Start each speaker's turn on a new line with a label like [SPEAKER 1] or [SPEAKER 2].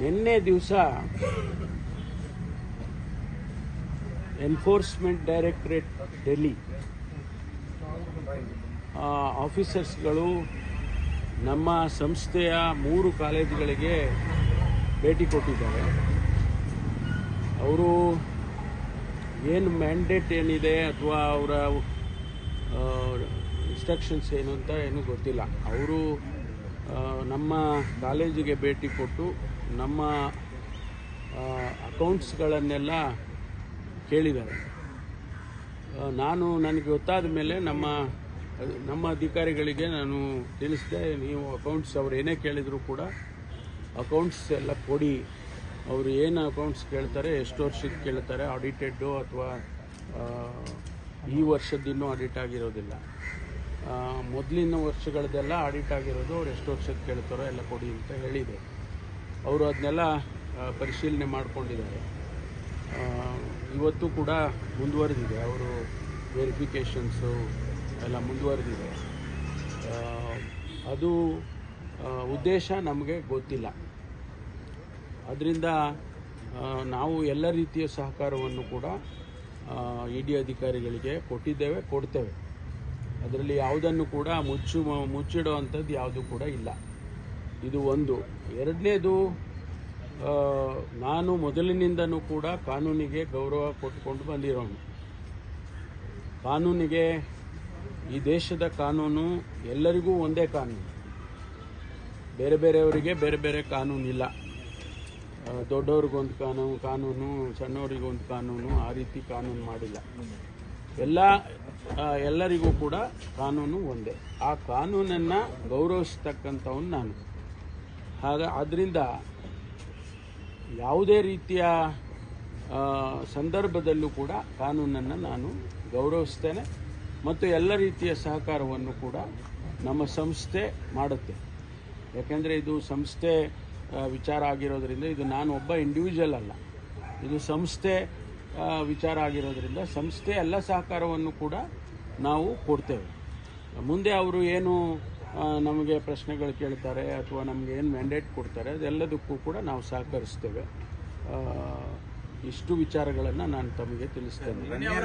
[SPEAKER 1] ನಿನ್ನೆ ದಿವಸ enforcement directorate Delhi ಆಫೀಸರ್ಸ್ಗಳು ನಮ್ಮ ಸಂಸ್ಥೆಯ ಮೂರು ಕಾಲೇಜುಗಳಿಗೆ ಭೇಟಿ ಕೊಟ್ಟಿದ್ದಾರೆ. ಅವರು ಏನು ಮ್ಯಾಂಡೇಟ್ ಏನಿದೆ ಅಥವಾ ಅವರ ಇನ್ಸ್ಟ್ರಕ್ಷನ್ಸ್ ಏನು ಅಂತ ಏನೂ ಗೊತ್ತಿಲ್ಲ. ಅವರು ನಮ್ಮ ಕಾಲೇಜಿಗೆ ಭೇಟಿ ಕೊಟ್ಟು ನಮ್ಮ ಅಕೌಂಟ್ಸ್ಗಳನ್ನೆಲ್ಲ ಕೇಳಿದ್ದಾರೆ. ನಾನು ನನಗೆ ಗೊತ್ತಾದ ಮೇಲೆ ನಮ್ಮ ನಮ್ಮ ಅಧಿಕಾರಿಗಳಿಗೆ ನಾನು ತಿಳಿಸಿದೆ, ನೀವು ಅಕೌಂಟ್ಸ್ ಅವ್ರು ಏನೇ ಕೇಳಿದರೂ ಕೂಡ ಅಕೌಂಟ್ಸ್ ಎಲ್ಲ ಕೊಡಿ. ಅವರು ಏನು ಅಕೌಂಟ್ಸ್ ಕೇಳ್ತಾರೆ, ಎಷ್ಟು ವರ್ಷದ ಕೇಳ್ತಾರೆ ಆಡಿಟೆಡ್ಡು ಅಥವಾ ಈ ವರ್ಷದ್ದಿನ್ನೂ ಆಡಿಟ್ ಆಗಿರೋದಿಲ್ಲ. ಮೊದಲಿನ ವರ್ಷಗಳದ್ದೆಲ್ಲ ಆಡಿಟ್ ಆಗಿರೋದು ಅವ್ರು ಎಷ್ಟು ವರ್ಷಕ್ಕೆ ಕೇಳ್ತಾರೋ ಎಲ್ಲ ಕೊಡಿ ಅಂತ ಹೇಳಿದೆ ಅವರು ಅದನ್ನೆಲ್ಲ ಪರಿಶೀಲನೆ ಮಾಡಿಕೊಂಡಿದ್ದಾರೆ. ಇವತ್ತು ಕೂಡ ಮುಂದುವರೆದಿದೆ. ಅವರು ವೆರಿಫಿಕೇಷನ್ಸು ಎಲ್ಲ ಮುಂದುವರೆದಿದೆ. ಅದು ಉದ್ದೇಶ ನಮಗೆ ಗೊತ್ತಿಲ್ಲ. ಅದರಿಂದ ನಾವು ಎಲ್ಲ ರೀತಿಯ ಸಹಕಾರವನ್ನು ಕೂಡ ಇ ಡಿ ಅಧಿಕಾರಿಗಳಿಗೆ ಕೊಟ್ಟಿದ್ದೇವೆ, ಕೊಡ್ತೇವೆ. ಅದರಲ್ಲಿ ಯಾವುದನ್ನು ಕೂಡ ಮುಚ್ಚು ಮುಚ್ಚಿಡುವಂಥದ್ದು ಯಾವುದು ಕೂಡ ಇಲ್ಲ. ಇದು ಒಂದು. ಎರಡನೇದು ನಾನು ಮೊದಲಿನಿಂದನೂ ಕೂಡ ಕಾನೂನಿಗೆ ಗೌರವ ಕೊಟ್ಟುಕೊಂಡು ಬಂದಿರೋನು. ಕಾನೂನಿಗೆ ಈ ದೇಶದ ಕಾನೂನು ಎಲ್ಲರಿಗೂ ಒಂದೇ ಕಾನೂನು. ಬೇರೆ ಬೇರೆಯವರಿಗೆ ಬೇರೆ ಬೇರೆ ಕಾನೂನು ಇಲ್ಲ ದೊಡ್ಡವ್ರಿಗೊಂದು ಕಾನೂನು ಕಾನೂನು, ಸಣ್ಣವರಿಗೊಂದು ಕಾನೂನು ಆ ರೀತಿ ಕಾನೂನು ಮಾಡಿಲ್ಲ. ಎಲ್ಲ ಎಲ್ಲರಿಗೂ ಕೂಡ ಕಾನೂನು ಒಂದೇ. ಆ ಕಾನೂನನ್ನು ಗೌರವಿಸ್ತಕ್ಕಂಥವನು ನಾನು. ಹಾಗ ಆದ್ದರಿಂದ ಯಾವುದೇ ರೀತಿಯ ಸಂದರ್ಭದಲ್ಲೂ ಕೂಡ ಕಾನೂನನ್ನು ನಾನು ಗೌರವಿಸ್ತೇನೆ ಮತ್ತು ಎಲ್ಲ ರೀತಿಯ ಸಹಕಾರವನ್ನು ಕೂಡ ನಮ್ಮ ಸಂಸ್ಥೆ ಮಾಡುತ್ತೆ. ಯಾಕೆಂದರೆ ಇದು ಸಂಸ್ಥೆ ವಿಚಾರ ಆಗಿರೋದ್ರಿಂದ ಇದು ನಾನು ಒಬ್ಬ ಇಂಡಿವಿಜುವಲ್ ಅಲ್ಲ. ಇದು ಸಂಸ್ಥೆ ವಿಚಾರ ಆಗಿರೋದ್ರಿಂದ ಸಂಸ್ಥೆ ಎಲ್ಲ ಸಹಕಾರವನ್ನು ಕೂಡ ನಾವು ಕೊಡ್ತೇವೆ. ಮುಂದೆ ಅವರು ಏನು ನಮಗೆ ಪ್ರಶ್ನೆಗಳು ಕೇಳ್ತಾರೆ ಅಥವಾ ನಮಗೆ ಏನು ಮ್ಯಾಂಡೇಟ್ ಕೊಡ್ತಾರೆ, ಅದೆಲ್ಲದಕ್ಕೂ ಕೂಡ ನಾವು ಸಹಕರಿಸ್ತೇವೆ. ಇಷ್ಟು ವಿಚಾರಗಳನ್ನು ನಾನು ತಮಗೆ ತಿಳಿಸ್ತೇನೆ.